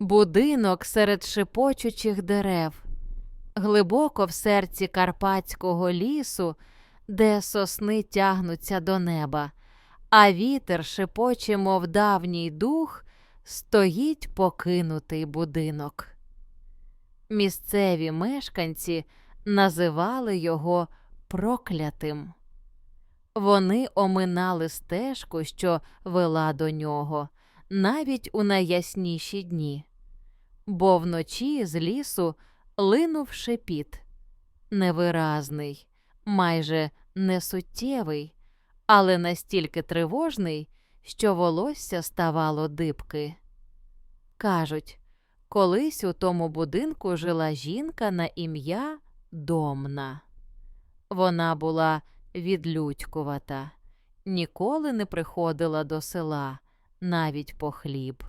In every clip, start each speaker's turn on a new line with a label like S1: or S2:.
S1: Будинок серед шипочучих дерев, глибоко в серці карпатського лісу, де сосни тягнуться до неба, а вітер шипоче, мов давній дух, стоїть покинутий будинок. Місцеві мешканці називали його проклятим. Вони оминали стежку, що вела до нього, навіть у найясніші дні, бо вночі з лісу линув шепіт, невиразний, майже несуттєвий, але настільки тривожний, що волосся ставало дибки. Кажуть, колись у тому будинку жила жінка на ім'я Домна. Вона була відлюдькувата, ніколи не приходила до села, навіть по хліб.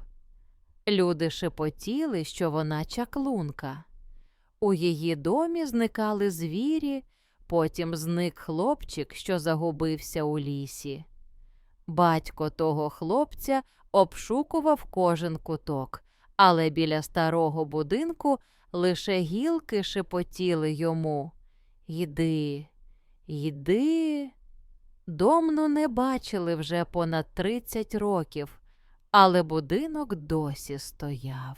S1: Люди шепотіли, що вона чаклунка. У її домі зникали звірі, потім зник хлопчик, що загубився у лісі. Батько того хлопця обшукував кожен куток, але біля старого будинку лише гілки шепотіли йому Йди, йди. Домну не бачили вже понад тридцять років, але будинок досі стояв.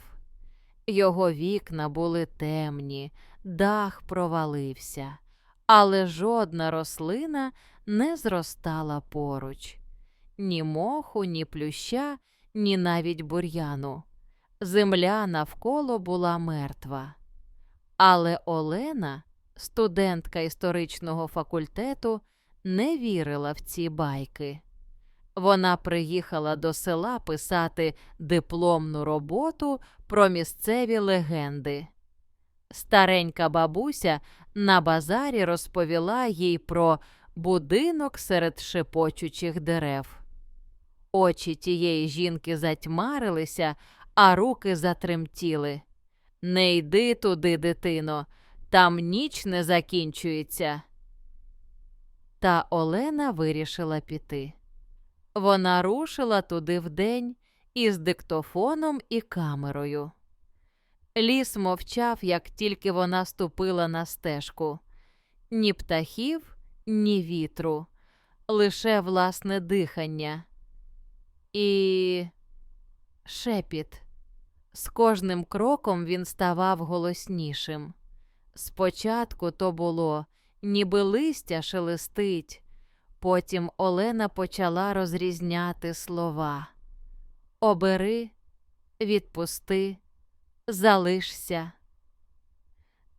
S1: Його вікна були темні, дах провалився, але жодна рослина не зростала поруч ні моху, ні плюща, ні навіть бур'яну. Земля навколо була мертва. Але Олена, студентка історичного факультету, не вірила в ці байки. Вона приїхала до села писати дипломну роботу про місцеві легенди. Старенька бабуся на базарі розповіла їй про будинок серед шепочучих дерев. Очі тієї жінки затьмарилися, а руки затремтіли. Не йди туди, дитино, там ніч не закінчується. Та Олена вирішила піти. Вона рушила туди вдень із диктофоном і камерою. Ліс мовчав, як тільки вона ступила на стежку. Ні птахів, ні вітру, лише власне дихання. І шепіт. З кожним кроком він ставав голоснішим. Спочатку то було, ніби листя шелестить, потім Олена почала розрізняти слова Обери, відпусти, залишся.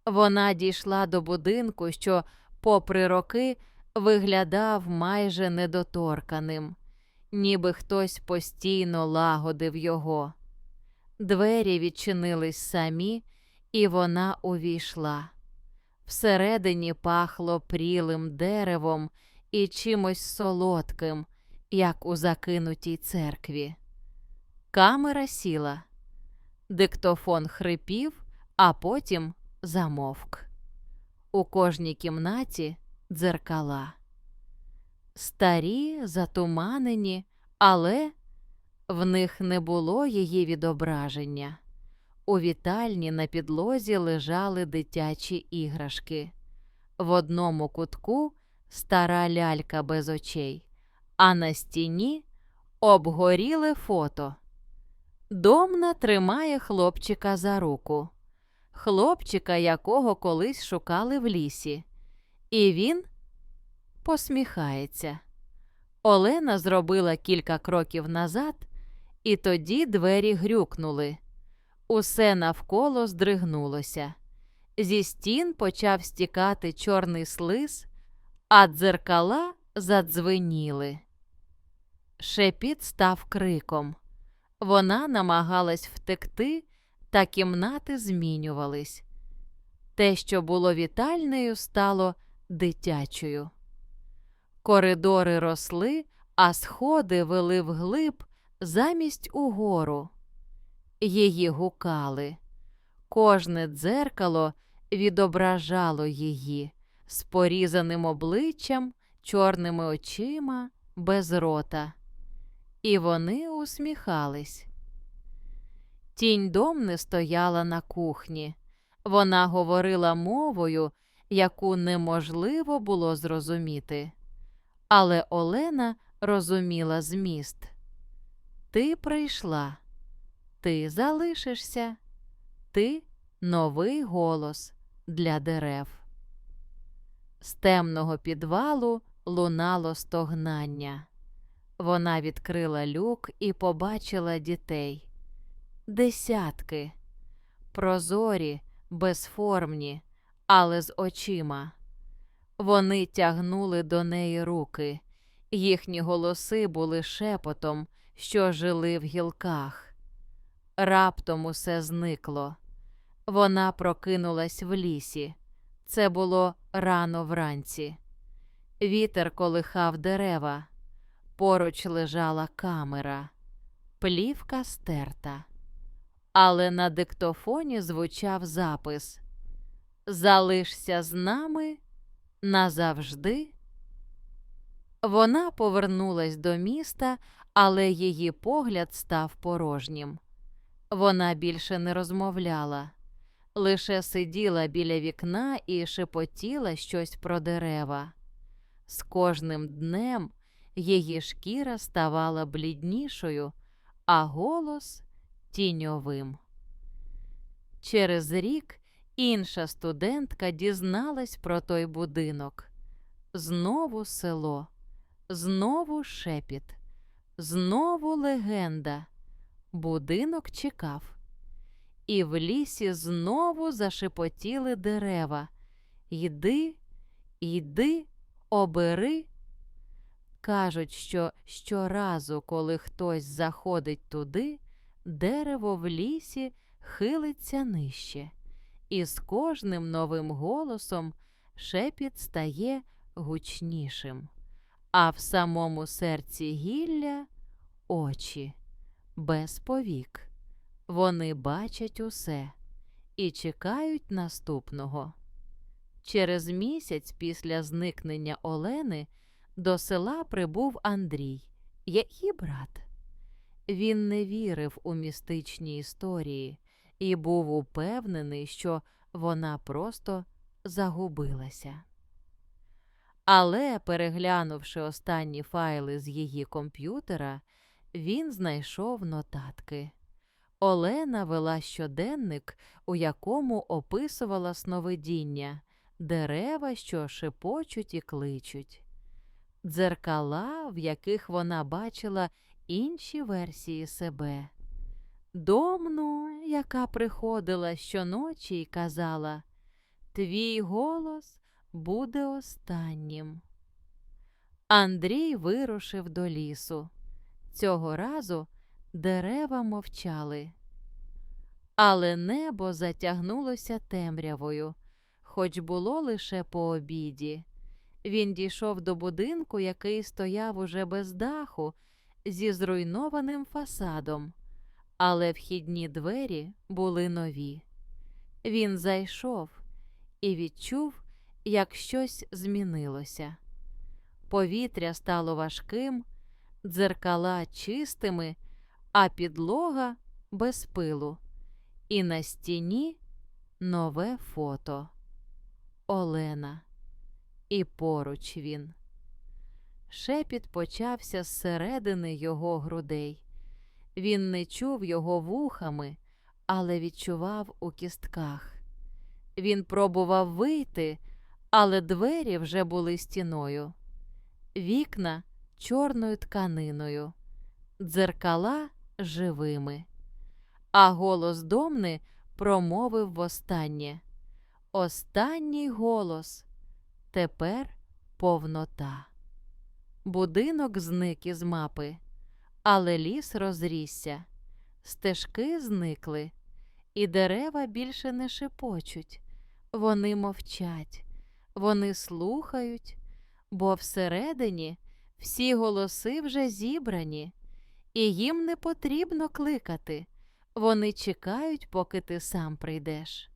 S1: Вона дійшла до будинку, що, попри роки, виглядав майже недоторканим, ніби хтось постійно лагодив його. Двері відчинились самі, і вона увійшла. Всередині пахло прілим деревом і чимось солодким, як у закинутій церкві. Камера сіла. Диктофон хрипів, а потім замовк. У кожній кімнаті дзеркала. Старі, затуманені, але в них не було її відображення. У вітальні на підлозі лежали дитячі іграшки. В одному кутку стара лялька без очей, а на стіні обгоріле фото. Домна тримає хлопчика за руку, хлопчика, якого колись шукали в лісі, і він посміхається. Олена зробила кілька кроків назад, і тоді двері грюкнули. Усе навколо здригнулося. Зі стін почав стікати чорний слиз, а дзеркала задзвеніли. Шепіт став криком. Вона намагалась втекти, та кімнати змінювались. Те, що було вітальнею, стало дитячою. Коридори росли, а сходи вели вглиб замість угору. Її гукали. Кожне дзеркало відображало її з порізаним обличчям, чорними очима, без рота. І вони усміхались. Тінь домни стояла на кухні. Вона говорила мовою, яку неможливо було зрозуміти. Але Олена розуміла зміст. Ти прийшла, ти залишишся, ти новий голос для дерев. З темного підвалу лунало стогнання. Вона відкрила люк і побачила дітей. Десятки, прозорі, безформні, але з очима. Вони тягнули до неї руки, їхні голоси були шепотом, що жили в гілках. Раптом усе зникло. Вона прокинулась в лісі. Це було рано вранці. Вітер колихав дерева. Поруч лежала камера, плівка стерта. Але на диктофоні звучав запис Залишся з нами назавжди. Вона повернулась до міста, але її погляд став порожнім. Вона більше не розмовляла, лише сиділа біля вікна і шепотіла щось про дерева. З кожним днем її шкіра ставала бліднішою, а голос тіньовим. Через рік інша студентка дізналась про той будинок. Знову село, знову шепіт, знову легенда. Будинок чекав. І в лісі знову зашепотіли дерева. Йди, йди, обери. Кажуть, що щоразу, коли хтось заходить туди, дерево в лісі хилиться нижче, і з кожним новим голосом шепіт стає гучнішим, а в самому серці гілля очі без повік. Вони бачать усе і чекають наступного. Через місяць після зникнення Олени до села прибув Андрій, її брат. Він не вірив у містичні історії і був упевнений, що вона просто загубилася. Але, переглянувши останні файли з її комп'ютера, він знайшов нотатки. Олена вела щоденник, у якому описувала сновидіння, дерева, що шепочуть і кличуть, дзеркала, в яких вона бачила інші версії себе, домну, яка приходила щоночі і казала Твій голос буде останнім. Андрій вирушив до лісу. Цього разу дерева мовчали, але небо затягнулося темрявою, хоч було лише по обіді. Він дійшов до будинку, який стояв уже без даху, зі зруйнованим фасадом, але вхідні двері були нові. Він зайшов і відчув, як щось змінилося. Повітря стало важким, дзеркала чистими, а підлога без пилу. І на стіні нове фото Олена. І поруч він. Шепіт почався зсередини його грудей. Він не чув його вухами, але відчував у кістках. Він пробував вийти, але двері вже були стіною, вікна чорною тканиною, дзеркала живими. А голос домни промовив востаннє. Останній голос тепер повнота. Будинок зник із мапи, але ліс розрісся, стежки зникли, і дерева більше не шепочуть. Вони мовчать, вони слухають, бо всередині всі голоси вже зібрані, і їм не потрібно кликати. Вони чекають, поки ти сам прийдеш.